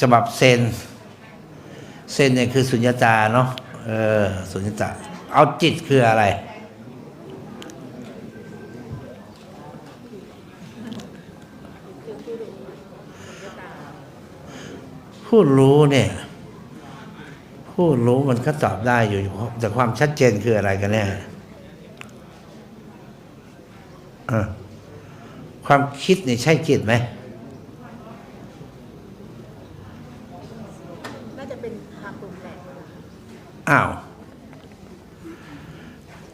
ฉบับเซนเซนเนี่ยคือสุญญตาเนาะเออสุญญตาเอาจิตคืออะไร ผู้รู้เนี่ย ผู้รู้มันก็ตอบได้อยู่ แต่ความชัดเจนคืออะไรกันแน่ความคิดนี่ใช่จิตไหม น่าจะเป็นความปรุงแต่ง อ้าว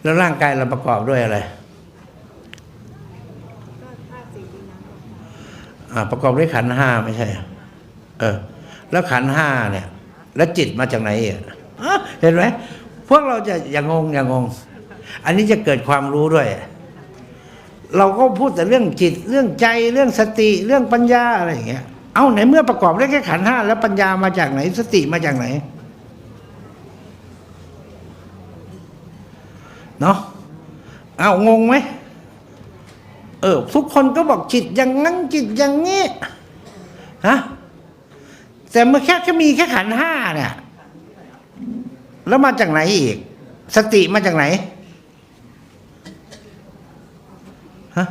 แล้วร่างกายเราประกอบด้วยอะไรอ่าประกอบด้วยขันห้าไม่ใช่ เออ แล้วขันห้าเนี่ย แล้วจิตมาจากไหนอะเห็นไหมพวกเราจะอย่างงอย่างง อันนี้จะเกิดความรู้ด้วย เราก็พูดแต่เรื่องจิต เรื่องใจเรื่องสติเรื่องปัญญาอะไรอย่างเงี้ย เอาไหนเมื่อประกอบได้แค่ขันห้าแล้วปัญญามาจากไหน สติมาจากไหน เนาะเอางงไหมเออทุกคนก็บอกจิตอย่างนั้นจิตอย่างนี้ฮะแต่เมื่อแค่แค่มีแค่ขันห้าเนี่ย แล้วมาจากไหนอีก สติมาจากไหนฮะ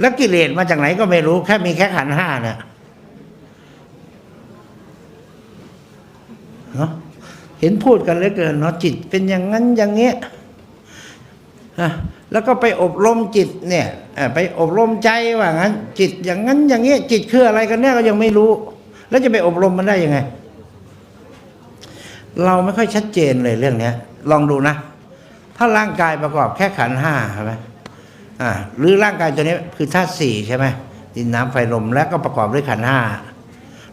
แล้วกิเลสมาจากไหนก็ไม่รู้ แค่มีแค่ขันห้าเนี่ยเนาะ เห็นพูดกันเหลือเกินเนาะจิตเป็นอย่างนั้นอย่างเงี้ยอะแล้วก็ไปอบรมจิตเนี่ยไปอบรมใจว่างั้น จิตอย่างนั้นอย่างเงี้ยจิตคืออะไรกันแน่ก็ยังไม่รู้ แล้วจะไปอบรมมันได้ยังไง เราไม่ค่อยชัดเจนเลยเรื่องเนี้ย ลองดูนะ ถ้าร่างกายประกอบแค่ขันห้าใช่ไหมอ่าหรือร่างกายตัวนี้คือธาตุสี่ใช่ไหมดินน้ำไฟลมแล้วก็ประกอบด้วยขันห้า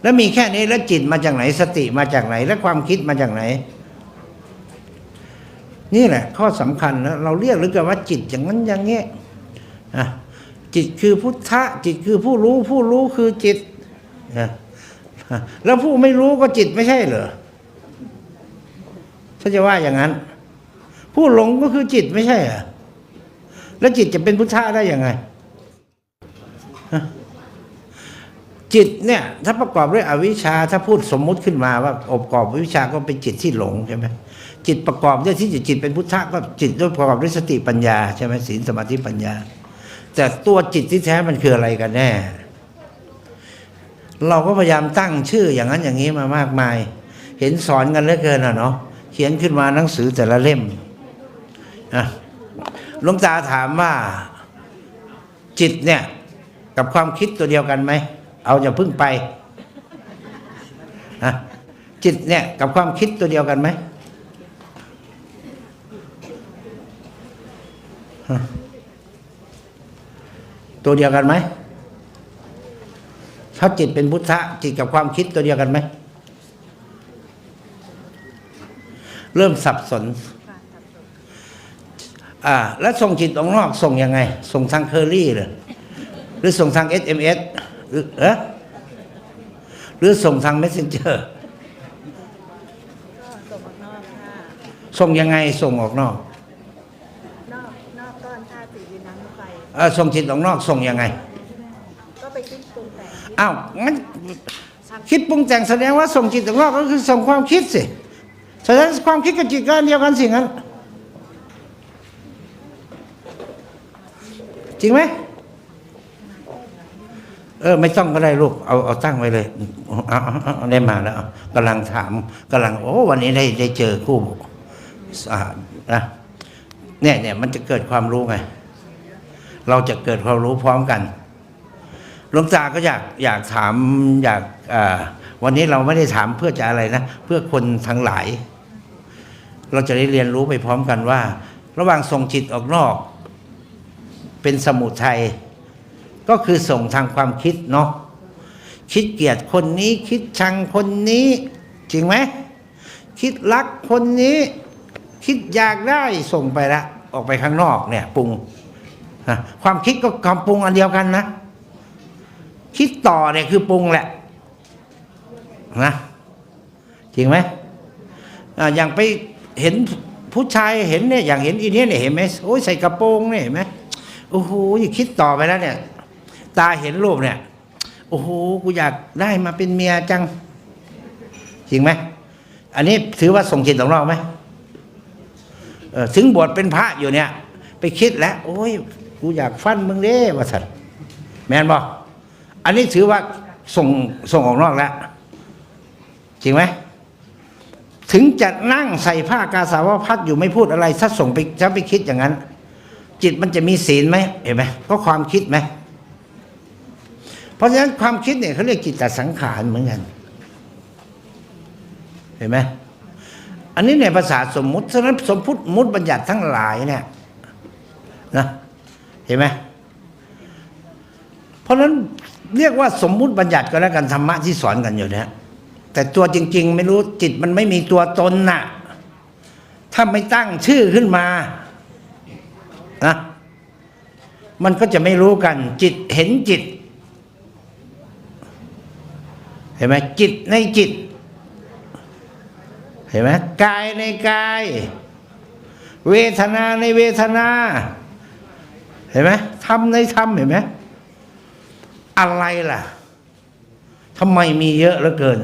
แล้วมีแค่นี้แล้วจิตมาจากไหนสติมาจากไหน และความคิดมาจากไหน นี่แหละ ข้อสำคัญนะเราเรียกหรือกันว่าจิตอย่างนั้นอย่างนี้อะจิตคือพุทธะ จิตคือผู้รู้ผู้รู้คือจิตอะอะแล้วผู้ไม่รู้ก็จิตไม่ใช่เหรอถ้าจะว่าอย่างนั้น ผู้หลงก็คือจิตไม่ใช่เหรอแล้วจิตจะเป็นพุทธะได้ยังไงฮะ จิตเนี่ยถ้าประกอบด้วยอวิชชาถ้าพูดสมมุติขึ้นมาว่าอบกอบวิชาก็เป็นจิตที่หลงใช่ไหมจิตประกอบด้วยที่จิตเป็นพุทธะก็จิตด้วยประกอบด้วยสติปัญญาใช่ไหมศีลสมาธิปัญญา แต่ตัวจิตที่แท้มันคืออะไรกันแน่ เราก็พยายามตั้งชื่ออย่างนั้นอย่างนี้มามากมาย เห็นสอนกันเหลือเกินอะเนาะเขียนขึ้นมาหนังสือแต่ละเล่มอะหลวงตาถามว่าจิตเนี่ยกับความคิดตัวเดียวกันไหม เอาอย่าพึ่งไปฮะจิตเนี่ยกับความคิดตัวเดียวกันไหมตัวเดียวกันไหมถ้าจิตเป็นพุทธะจิตกับความคิดตัวเดียวกันไหมเริ่มสับสน อ่า แล้วส่งจิตออกนอกส่งยังไง ส่งทางเคอรี่เหรอหรือส่งทาง SMS หรือเออหรือส่งทาง Messenger ก็ส่งออกนอกค่ะ ส่งยังไงส่งออกนอกนอกนอกก้อนธาตุสี่ดินน้ำลมไฟเออส่งจิตออกนอกส่งยังไง ก็ไปคิดปรุงแต่งอ้าวงั้นคิดปรุงแต่งแสดงว่าส่งจิตออกนอกก็คือส่งความคิดสิแสดงความคิดกับจิตก็อันเดียวกันสิงั้นจริงไหม เออ ไม่ต้องก็ได้ลูกเอาเอาตั้งไว้เลยเอาเอาได้มาแล้วเอากำลังถามกำลัง โอ้วันนี้ได้ได้เจอคู่อ่านะเนี่ยเนี่ยมันจะเกิดความรู้ไงเราจะเกิดความรู้พร้อมกันหลวงตาก็อยากอยากถามอยากอ่าวันนี้เราไม่ได้ถามเพื่อจะอะไรนะ เพื่อคนทั้งหลาย เราจะได้เรียนรู้ไปพร้อมกันว่า ระหว่างส่งจิตออกนอก เป็นสมุทัย ก็คือส่งทางความคิดเนาะคิดเกลียดคนนี้คิดชังคนนี้ จริงไหมคิดรักคนนี้ คิดอยากได้ส่งไปละออกไปข้างนอกเนี่ยปรุงความคิดก็ความปรุงอันเดียวกันนะ คิดต่อเนี่ยคือปรุงแหละนะจริงไหมออย่างไปเห็นผู้ชายเห็นเนี่ยอย่างเห็นอีเนี้ยเนี่ยเห็นไหมโอ้ยใส่กระโปรงเนี่ยเห็นไหมโอ้โหอย่าคิดต่อไปแล้วเนี่ย ตาเห็นรูปเนี่ย โอ้โหกูอยากได้มาเป็นเมียจัง จริงไหมอันนี้ถือว่าส่งจิตสองรอบไหมถึงบวชเป็นพระอยู่เนี่ย ไปคิดแล้ว โอ้ยกูอยากฟันมึงเด้วาสัตว์แมนบอกอันนี้ถือว่าส่งส่งออกนอกแล้ว จริงไหมถึงจะนั่งใส่ผ้ากาสาวพัดอยู่ไม่พูดอะไรถ้าส่งไปถ้าไปคิดอย่างนั้น จิตมันจะมีศีลไหมเห็นไหมก็ความคิดไหม เพราะฉะนั้นความคิดเนี่ยเขาเรียกจิตตสังขารเหมือนกัน เห็นไหมอันนี้ในภาษาสมมุติฉะนั้นสมพุติมุติบัญญัติทั้งหลายเนี่ยนะเห็นไหมเพราะฉะนั้นเรียกว่าสมมุติบัญญัติก็แล้วกันธรรมะที่สอนกันอยู่เนี่ยแต่ตัวจริง ๆ ไม่รู้จิตมันไม่มีตัวตนน่ะ ถ้าไม่ตั้งชื่อขึ้นมานะมันก็จะไม่รู้กัน จิตเห็นจิต เห็นไหมจิตในจิต เห็นไหมกายในกาย เวทนาในเวทนา เห็นไหมธรรมในธรรมเห็นไหมอะไรล่ะทำไมมีเยอะเหลือเกิน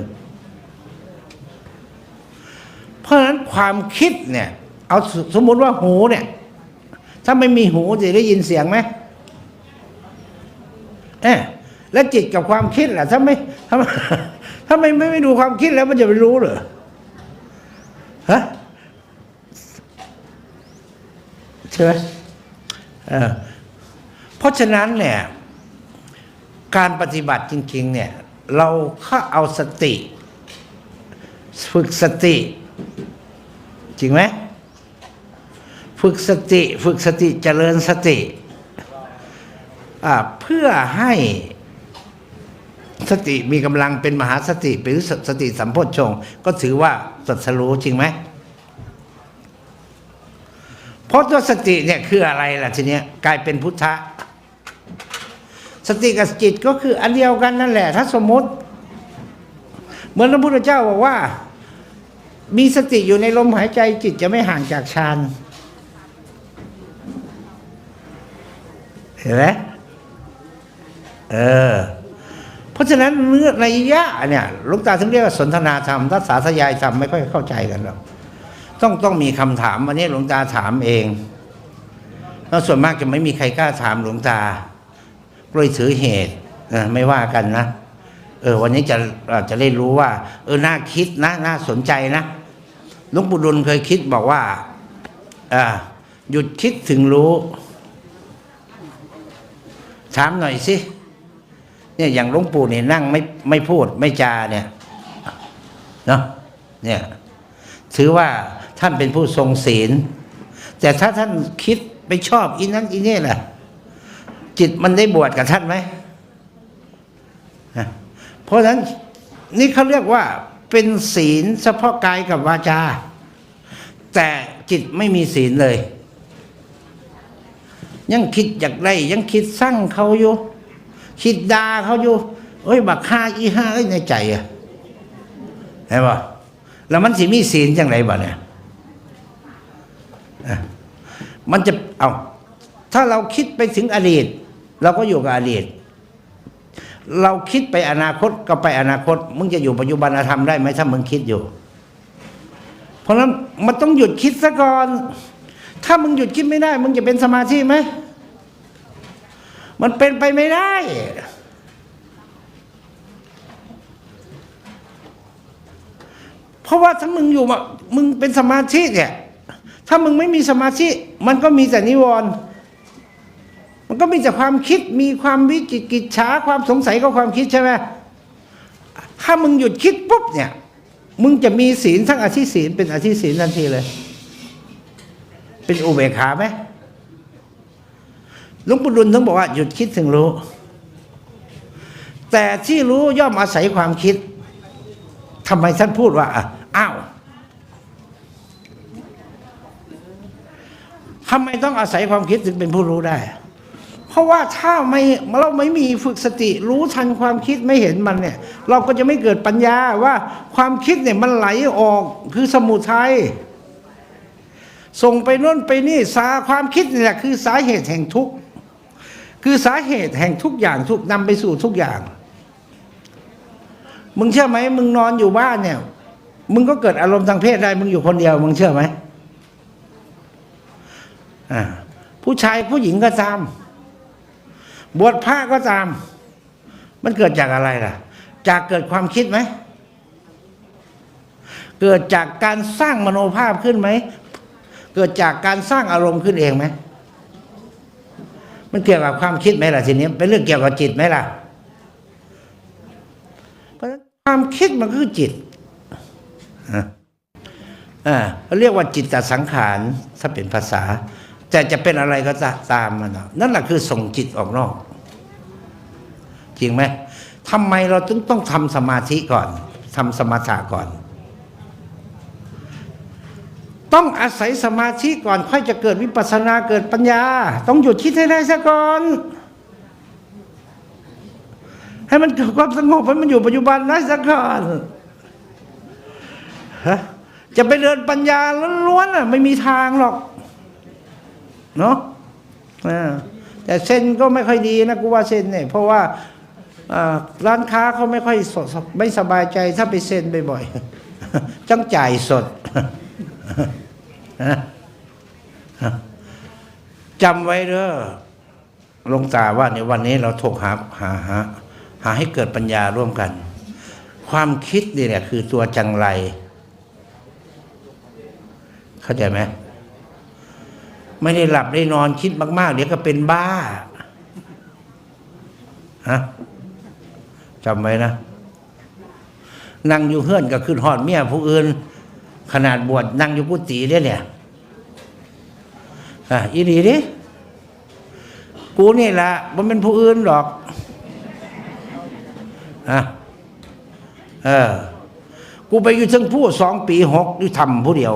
เพราะฉะนั้นความคิดเนี่ย เอาสสมมุติว่าหูเนี่ย ถ้าไม่มีหูจะได้ยินเสียงไหมเอ๊ะ แล้วจิตกับความคิดล่ะถ้าไม่ถ้าถ้าไม่ไม่ไม่ดูความคิดแล้วมันจะไปรู้เหรอฮะใช่ไหมเอเพราะฉะนั้นเนี่ย การปฏิบัติจริง ๆ เนี่ย เราเข้าเอาสติ ฝึกสติ จริงไหมฝึกสติ ฝึกสติเจริญสติเพื่อให้ สติมีกำลังเป็นมหาสติหรือสสติสัมโพชฌงก็ถือว่าตรัสรู้จริงไหมเพราะตัวสติเนี่ยคืออะไรล่ะทีเนี้ยกลายเป็นพุทธะสติกับจิตก็คืออันเดียวกันนั่นแหละ ถ้าสมมติ เหมือนพระพุทธเจ้าบอกว่า มีสติอยู่ในลมหายใจจิตจะไม่ห่างจากฌานเห็นไหมเออ เพราะฉะนั้นเนื้อในยะเนี่ยหลูกตาถึงเรียกว่าสนทนาธรรมถ้าสาธยายธรรมไม่ค่อยเข้าใจกันหรอกต้องต้องมีคำถามวันนี้หลวงตาถามเองแล้วส่วนมากจะไม่มีใครกล้าถามหลวงตากล้วยถือเหตุนะไม่ว่ากันนะเออวันนี้จะจจะได้รู้ว่า เออน่าคิดนะน่าสนใจนะหลวงปู่ดุลเคยคิดบอกว่าอ่าหยุดคิดถึงรู้ ถามหน่อยสิ เนี่ยอย่างหลวงปู่เนี่ยนั่งไม่ไม่พูดไม่จาเนี่ยเนาะเนี่ยถือว่าท่านเป็นผู้ทรงศีล แต่ถ้าท่านคิดไปชอบอีนั้นอีนี่แหละจิตมันได้บวชกับท่านไหมเพราะฉะนั้นนี่เขาเรียกว่าเป็นศีลเฉพาะกายกับวาจา แต่จิตไม่มีศีลเลย ยังคิดอยากได้ยังคิดสร้างเขาอยู่ คิดด่าเขาอยู่เอ้ยบักฆ่าอีห้าเอ้ยในใจอะเห็นป่ะแล้วมันสิมีศีลจังไรบ่เนี่ยมันจะเอาถ้าเราคิดไปถึงอดีต เราก็อยู่กับอดีต เราคิดไปอนาคตก็ไปอนาคต มึงจะอยู่ปัจจุบันธรรมได้ไหมถ้ามึงคิดอยู่ เพราะนั้นมันต้องหยุดคิดซะก่อน ถ้ามึงหยุดคิดไม่ได้ มึงจะเป็นสมาธิไหม มันเป็นไปไม่ได้ เพราะว่าถ้ามึงอยู่มามึงเป็นสมาธิเนี่ย ถ้ามึงไม่มีสมาธิมันก็มีแต่นิวรณ์มันก็มีแต่ความคิดมีความวิจิกิจฉาความสงสัยก็ความคิดใช่ไหมถ้ามึงหยุดคิดปุ๊บเนี่ย มึงจะมีศีลทั้งอธิศีลเป็นอธิศีลทันทีเลย เป็นอุเบกขาไหม หลวงปู่ดุลต้องบอกว่าหยุดคิดถึงรู้ แต่ที่รู้ย่อมอาศัยความคิดทำไมท่านพูดว่าอ้าวทำไมต้องอาศัยความคิดถึงเป็นผู้รู้ได้ เพราะว่าถ้าไม่เราไม่มีฝึกสติ รู้ทันความคิดไม่เห็นมันเนี่ย เราก็จะไม่เกิดปัญญาว่าความคิดเนี่ยมันไหลออกคือสมุทัยส่งไปโน่นไปนี่สาความคิดนี่แหละคือสาเหตุแห่งทุกข์ คือสาเหตุแห่งทุกอย่างทุกนำไปสู่ทุกอย่าง มึงเชื่อไหมมึงนอนอยู่บ้านเนี่ย มึงก็เกิดอารมณ์ทางเพศได้ มึงอยู่คนเดียว มึงเชื่อไหมอ่าผู้ชายผู้หญิงก็ตาม บวชพระก็ตาม มันเกิดจากอะไรล่ะ จากเกิดความคิดไหมเกิดจากการสร้างมโนภาพขึ้นไหม เกิดจากการสร้างอารมณ์ขึ้นเองไหม มันเกี่ยวกับความคิดไหมล่ะทีนี้เป็นเรื่องเกี่ยวกับจิตไหมล่ะ เพราะฉะนั้นความคิดมันคือจิตอะอ่าเขาเรียกว่าจิตตสังขารถ้าเป็นภาษา แต่จะเป็นอะไรก็ตามมันนั่นแหละคือส่งจิตออกนอก จริงไหมทำไมเราถึงต้องทำสมาธิก่อนทำสมาธิก่อน ต้องอาศัยสมาธิก่อนค่อยจะเกิดวิปัสสนาเกิดปัญญา ต้องหยุดคิดให้ได้ซะก่อน ให้มันเกิดความสงบให้มันอยู่ปัจจุบันได้ซะก่อนฮะจะไปเดินปัญญาล้วนๆอะไม่มีทางหรอก เนาะแต่เส้นก็ไม่ค่อยดีนะกูว่าเส้นเนี่ยเพราะว่าอ่าร้านค้าเขาไม่ค่อยสดไม่สบายใจถ้าไปเซ็นบ่อยๆต้องจ่ายสด จำไว้เด้อลงตาว่าในวันนี้เราถกหาหาหาหาให้เกิดปัญญาร่วมกัน ความคิดนี่แหละคือตัวจังไร เข้าใจไหมไม่ได้หลับได้นอนคิดมาก ๆ เดี๋ยวก็เป็นบ้าฮะจำไว้นะนั่งอยู่เฮือนก็ขึ้นหอดเมียผู้อื่น ขนาดบวชนั่งอยู่กุฏิเนี่ยเนี่ยอะอีดีดิกูนี่แหละมันเป็นผู้อื่นหรอกอะเออ กูไปอยู่ทั้งผู้สองปีหกอยู่ทำผู้เดียว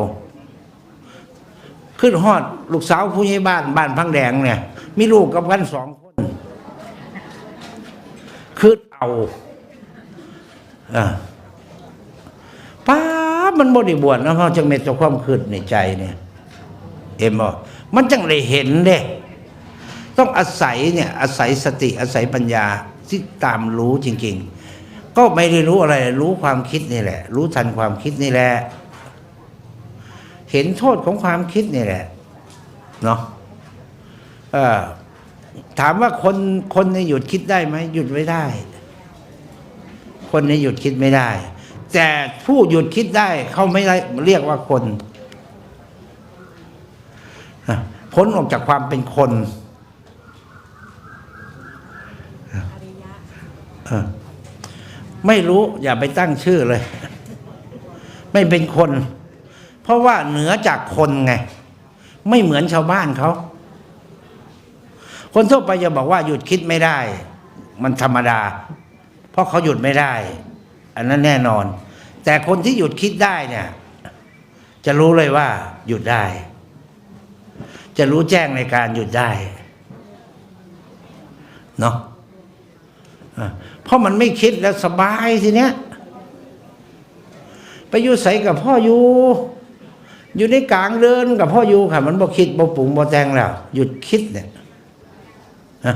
ขึ้นฮอดลูกสาวผู้ใหญ่บ้านบ้านพังแดงเนี่ย มีลูกกับกันสองคนคือเอาอ่า มันบ่ได้บวชนะเพราจังเม็ดเจ้าความคืดในใจเนี่ยเอ็มบอกมันจังเลยเห็นเด้ต้องอาศัยเนี่ยอาศัยสติอาศัยปัญญาที่ตามรู้จริง ๆ ก็ไม่ได้รู้อะไร รู้ความคิดนี่แหละ รู้ทันความคิดนี่แหละ เห็นโทษของความคิดนี่แหละเนาะถามว่าคนคนในหยุดคิดได้ไหมหยุดไม่ได้ คนในหยุดคิดไม่ได้ แต่ผู้หยุดคิดได้เขาไม่ได้เรียกว่าคนพ้นออกจากความเป็นคนไม่รู้อย่าไปตั้งชื่อเลย ไม่เป็นคน เพราะว่าเหนือจากคนไง ไม่เหมือนชาวบ้านเขา คนทั่วไปจะบอกว่าหยุดคิดไม่ได้ มันธรรมดา เพราะเขาหยุดไม่ได้ อันนั้นแน่นอน แต่คนที่หยุดคิดได้เนี่ย จะรู้เลยว่า หยุดได้ จะรู้แจ้งในการหยุดได้เนาะเพราะมันไม่คิดแล้วสบายทีเนี้ยไปอยู่ใส่กับพ่ออยู่ อยู่ในกลางเดินกับพ่ออยู่ค่ะ มันบ่คิดบ่ปรุงบ่แต่งแล้ว หยุดคิดเนี่ยฮะ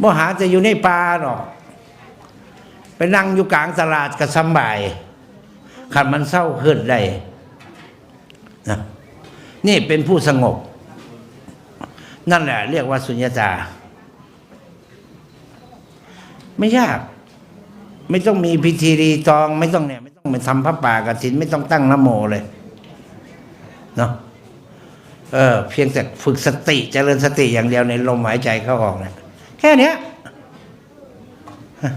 บ่หาจะอยู่ในป่าหรอก ไปนั่งอยู่กลางตลาดก็สำบายขันมันเศร้าขึ้นได้นะนี่เป็นผู้สงบ นั่นแหละ เรียกว่าสุญญตา ไม่ยาก ไม่ต้องมีพิธีรีตอง ไม่ต้องเนี่ย ไม่ต้องไปทำพระป่ากฐิน ไม่ต้องตั้งนโมเลยเนาะเออ เพียงแต่ฝึกสติเจริญสติอย่างเดียวในลมหายใจเข้าออกเนี่ยแค่เนี้ยอ่า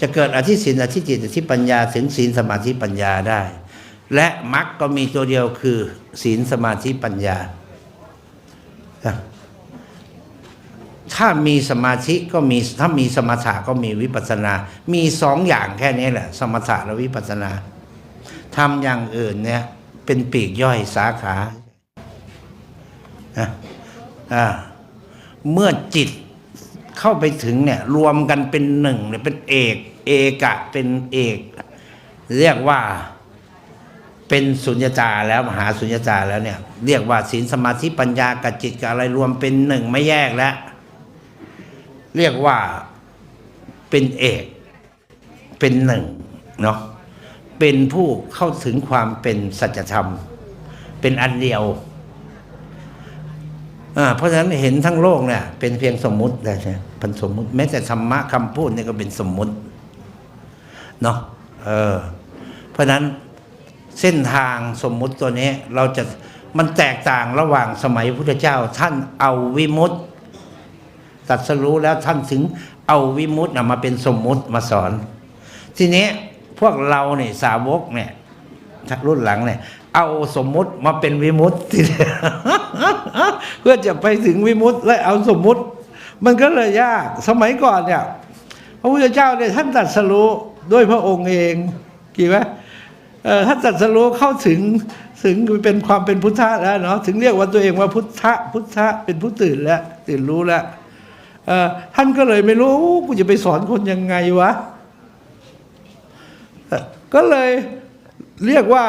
จะเกิดอธิศีลอธิจิตอธิปัญญาถึงศีลสมาธิปัญญาได้ และมรรคก็มีตัวเดียวคือศีลสมาธิปัญญา ถ้ามีสมาธิก็มีถ้ามีสมถะก็มีวิปัสสนา มีสองอย่างแค่นี้แหละ สมถะและวิปัสสนาทำอย่างอื่นเนี่ยเป็นปีกย่อยสาขา เมื่อจิต เข้าไปถึงเนี่ยรวมกันเป็นหนึ่งเนี่ยเป็นเอก เอกะเป็นเอก เรียกว่าเป็นสุญญตาแล้วมหาสุญญตาแล้วเนี่ย เรียกว่าศีลสมาธิปัญญากับจิตกับอะไรรวมเป็นหนึ่งไม่แยกแล้ว เรียกว่าเป็นเอก เป็นหนึ่งเนาะเป็นผู้เข้าถึงความเป็นสัจธรรม เป็นอันเดียวอ่าเพราะฉะนั้นเห็นทั้งโลกเนี่ยเป็นเพียงสมมุติเลยใช่ เป็นสมมุติ แม้แต่ธรรมะคำพูดเนี่ยก็เป็นสมมุติเนาะเออเพราะนั้นเส้นทางสมมุติตัวนี้เราจะมันแตกต่างระหว่างสมัยพุทธเจ้า ท่านเอาวิมุตติตรัสรู้แล้วท่านถึงเอาวิมุตติน่ะมาเป็นสมมุติมาสอน ทีนี้พวกเราเนี่ยสาวกเนี่ยรุ่นหลังเนี่ยเอาสมมุติมาเป็นวิมุตติเพื่อจะไปถึงวิมุตติและเอาสมมุติ มันก็เลยยากสมัยก่อนเนี่ยพระพุทธเจ้าเนี่ยท่านตรัสรู้ด้วยพระองค์เองกี่ไหมท่านตรัสรู้เข้าถึงถึงเป็นความเป็นพุทธะแล้วเนาะถึงเรียกว่าตัวเองว่าพุทธะพุทธะเป็นผู้ตื่นแล้วตื่นรู้แล้วท่านก็เลยไม่รู้กูจะไปสอนคนยังไงวะก็เลยเรียกว่า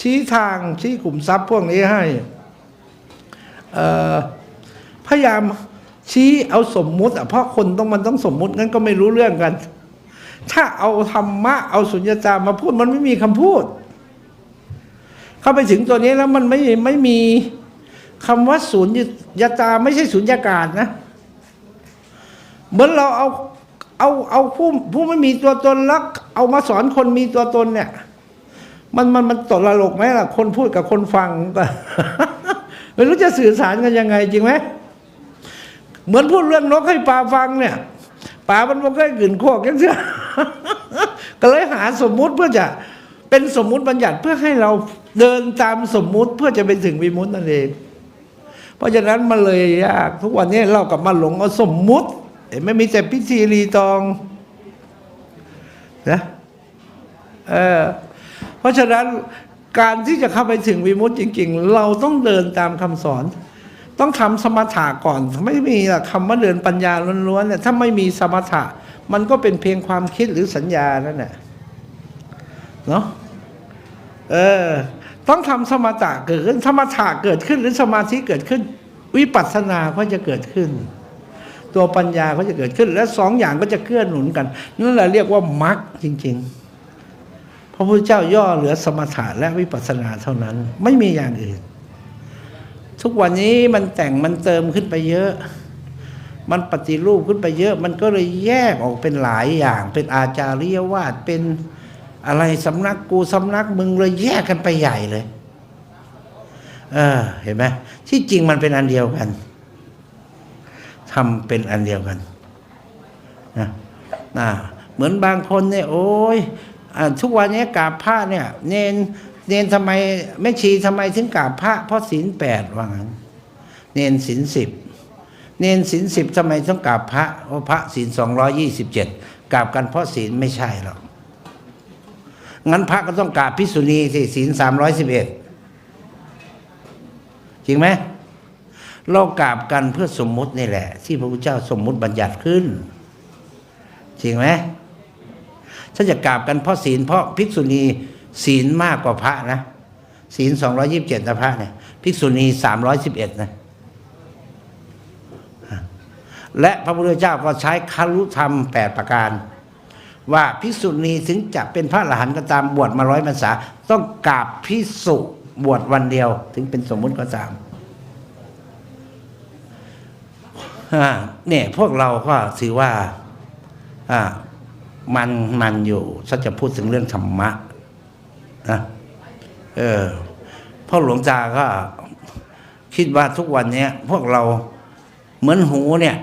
ชี้ทางชี้กลุ่มทรัพย์พวกนี้ให้พยายาม ชี้เอาสมมุติอะเพราะคนต้องมันต้องสมมุติงั้นก็ไม่รู้เรื่องกัน ถ้าเอาธรรมะเอาสุญญตามาพูดมันไม่มีคำพูด เข้าไปถึงตัวนี้แล้วมันไม่ไม่มีคำว่าสุญญตาไม่ใช่สุญญากาศนะ เหมือนเราเอาเอาเอาผู้ผู้ไม่มีตัวตนแล้วเอามาสอนคนมีตัวตนเนี่ย มันมันมันตกระลกไหมล่ะ คนพูดกับคนฟังก็ไม่รู้จะสื่อสารกันยังไงจริงไหม เหมือนพูดเรื่องนกให้ปลาฟังเนี่ยปลามันบอกให้กลืนโคกยังเชื่อก็เลยหาสมมุติเพื่อจะเป็นสมมุติบัญญัติเพื่อให้เราเดินตามสมมุติเพื่อจะไปถึงวิมุตตินั่นเอง เพราะฉะนั้นมันเลยยากทุกวันนี้เรากลับมาหลงเอาสมมุติเห็นไม่มีแต่พิธีรีตองนะเออเพราะฉะนั้นการที่จะเข้าไปถึงวิมุตติจริง ๆ เราต้องเดินตามคำสอน ต้องทำสมถะก่อน ไม่มีหลักคำว่าเดินปัญญาล้วนๆเนี่ยถ้าไม่มีสมถะ มันก็เป็นเพียงความคิดหรือสัญญานั่นแหละเนาะเออ ต้องทำสมถะเกิดขึ้นสมถะเกิดขึ้นหรือสมาธิเกิดขึ้น วิปัสสนาก็จะเกิดขึ้น ตัวปัญญาก็จะเกิดขึ้น และสองอย่างก็จะเกื้อหนุนกันนั่นแหละเรียกว่ามรรคจริง ๆ พระพุทธเจ้าย่อเหลือสมถะและวิปัสสนาเท่านั้น ไม่มีอย่างอื่น ทุกวันนี้มันแต่งมันเติมขึ้นไปเยอะ มันปฏิรูปขึ้นไปเยอะ มันก็เลยแยกออกเป็นหลายอย่าง เป็นอาจาริยวาดเป็นอะไรสำนักกูสำนักมึงเลยแยกกันไปใหญ่เลย เออ เห็นไหมที่จริงมันเป็นอันเดียวกันทำเป็นอันเดียวกันนะนะเหมือนบางคนเนี่ย โอ้ยอทุกวันนี้กราบพระเนี่ย เนน เนนทำไมแม่ชีทำไมถึงกราบพระเพราะศีลแปดว่างั้นเนนศีลสิบเนนศีลสิบทำไมต้องกราบพระเพราะพระศีลสองร้อยี่สิบเจ็ดกราบกันเพราะศีลไม่ใช่หรอกงั้นพระก็ต้องกราบพิสุณีสิศีลสามร้อยสิบเอ็ดจริงไหมเรากราบกันเพื่อสมมุตินี่แหละ ที่พระพุทธเจ้าสมมุติบัญญัติขึ้น จริงไหมถ้าจะกราบกันเพราะศีลเพราะภิกษุณี ศีลมากกว่าพระนะ ศีลสองร้อยิบเจ็ดนะพระเนี่ยภิกษุณีสามร้อยสิบเอ็ดนะ และพระพุทธเจ้าก็ใช้คารุธรรมแปดประการ ว่าภิกษุณีถึงจะเป็นพระอรหันต์ก็ตามบวชมาร้อยพรรษา ต้องกราบภิกษุบวชวันเดียว ถึงเป็นสมมุติก็ตามเนี่ยพวกเราก็ถือว่าอ่ามันมันอยู่ถ้าจะพูดถึงเรื่องธรรมะ นะเออพ่อหลวงตาก็คิดว่าทุกวันเนี้ยพวกเราเหมือนหูเนี่ย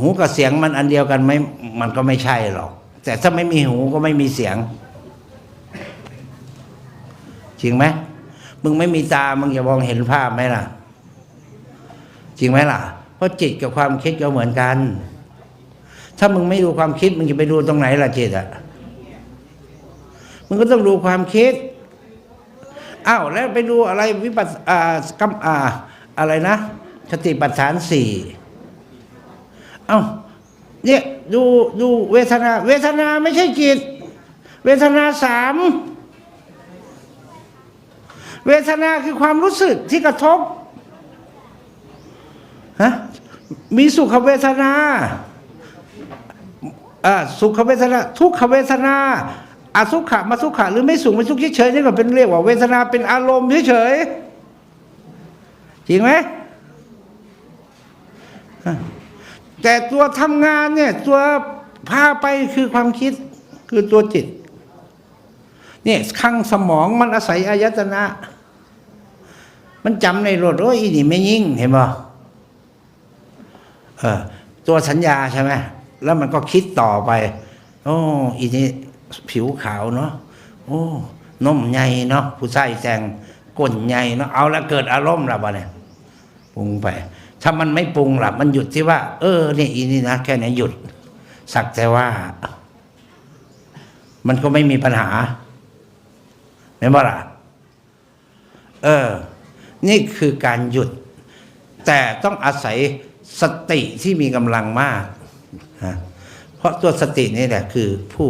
หูกับเสียงมันอันเดียวกันไหมมันก็ไม่ใช่หรอก แต่ถ้าไม่มีหูก็ไม่มีเสียง จริงไหมมึงไม่มีตามึงจะมองเห็นภาพไหมล่ะ จริงไหมล่ะ เพราะจิตกับความคิดก็เหมือนกัน ถ้ามึงไม่ดูความคิดมึงจะไปดูตรงไหนล่ะจิตอะ มึงก็ต้องดูความคิดอ้าวแล้วไปดูอะไรวิปัสสอ่ากำอ่าอะไรนะสติปัฏฐานสี่เอ้าเนี่ยดูดูเวทนา เวทนาไม่ใช่จิต เวทนาสามเวทนาคือความรู้สึกที่กระทบฮะมีสุขเวทนาอ่าสุขเวทนา ทุกขเวทนา อาสุขะมาสุขะหรือไม่สุขไม่สุขเฉยๆนี่ก็เป็นเรียกว่าเวทนาเป็นอารมณ์เฉยๆจริงไหมแต่ตัวทำงานเนี่ยตัวพาไปคือความคิดคือตัวจิตเนี่ยข้างสมองมันอาศัยอายตนะ มันจำในรถโอ้ยอีนี่ไม่ยิ่งเห็นบ่เออตัวสัญญาใช่ไหมแล้วมันก็คิดต่อไป โอ้อีนี่ ผิวขาวเนาะโอ้นมใหญ่เนาะผู้ชายแต่งก้นใหญ่เนาะเอาแล้วเกิดอารมณ์ละบ่เนี่ยปรุงไป ถ้ามันไม่ปรุงละมันหยุดที่ว่า เออเนี่ยอีนี่นะแค่นี้หยุด สักแต่ว่า มันก็ไม่มีปัญหาไม่บ่ล่ะเออ นี่คือการหยุด แต่ต้องอาศัยสติที่มีกำลังมากนะ เพราะตัวสตินี่แหละคือ ผู้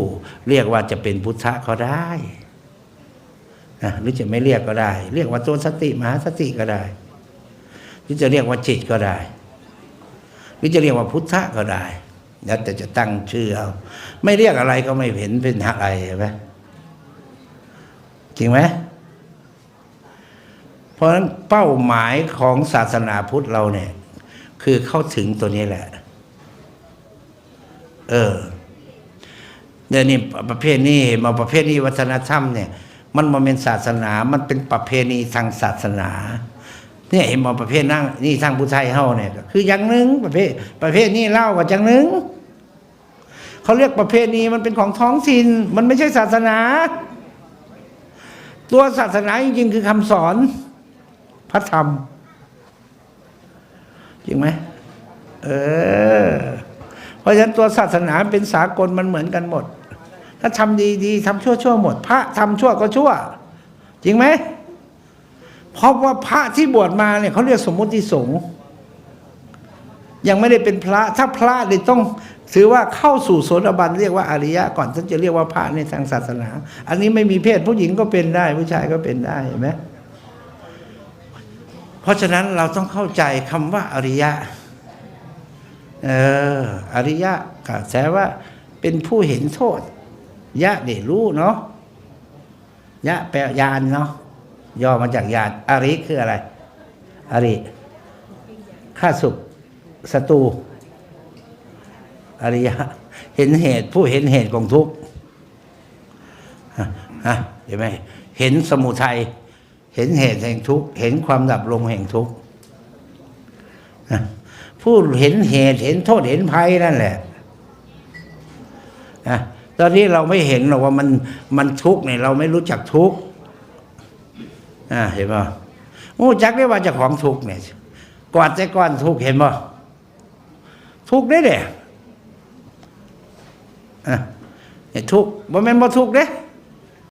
เรียกว่าจะเป็นพุทธะก็ได้นะหรือจะไม่เรียกก็ได้ เรียกว่าตัวสติมหาสติก็ได้หรือจะเรียกว่าจิตก็ได้ หรือจะเรียกว่าพุทธะก็ได้แล้วแต่จะตั้งชื่อเอาไม่เรียกอะไรก็ไม่เห็นเป็นอะไรเห็นไหมจริงไหมเพราะฉะนั้นเป้าหมายของศาสนาพุทธเราเนี่ย คือเข้าถึงตัวนี้แหละ เออเดี๋ยวนี้ประเภทนี้มาประเภทนี้วัฒนธรรมเนี่ย มันมาเป็นศาสนา มันเป็นประเพณีทางศาสนาเนี่ยเห็นมาประเภทนั่งนี่ทางผู้ไทยเฮาเนี่ยคืออย่างหนึ่งประเภท ประเภทนี้เล่ากับอย่างหนึ่งเขาเรียกประเพณีมันเป็นของท้องถิ่นมันไม่ใช่ศาสนา ตัวศาสนาจริงๆคือคำสอน พระธรรม จริงไหมเออ เพราะฉะนั้นตัวศาสนาเป็นสากลมันเหมือนกันหมด ถ้าทำดีดีทำชั่วชั่วหมด พระทำชั่วก็ชั่ว จริงไหมเพราะว่าพระที่บวชมาเนี่ยเขาเรียกสมมติสงฆ์ยังไม่ได้เป็นพระถ้าพระเนี่ยต้องถือว่าเข้าสู่โสดาบันเรียกว่าอริยะก่อนถึงจะเรียกว่าพระในทางศาสนา อันนี้ไม่มีเพศผู้หญิงก็เป็นได้ ผู้ชายก็เป็นได้เห็นไหมเพราะฉะนั้นเราต้องเข้าใจคำว่าอริยะ เออ อริยะก็แปลว่า เป็นผู้เห็นโทษ ยะเนี่ยรู้เนาะยะแปลยานเนาะย่อมาจากยานอริคืออะไร อริข้าศึกศัตรูอริยะ เห็นเหตุผู้เห็นเหตุของทุกข์ฮะฮะเห็นไหมเห็นสมุทัยเห็นเหตุแห่งทุกข์เห็นความดับลงแห่งทุกข์นะ ผู้เห็นเหตุเห็นโทษเห็นภัยนั่นแหละนะตอนนี้เราไม่เห็นหรอกว่ามันมันทุกข์เนี่ยเราไม่รู้จักทุกข์อ่าเห็นป่ะโอ้จักได้ว่าจะของทุกข์เนี่ยกอนแต่ก่อนทุกข์เห็นป่ะทุกข์ได้เด้อะเนี่ยทุกข์บ่แม่นบ่ทุกข์เด้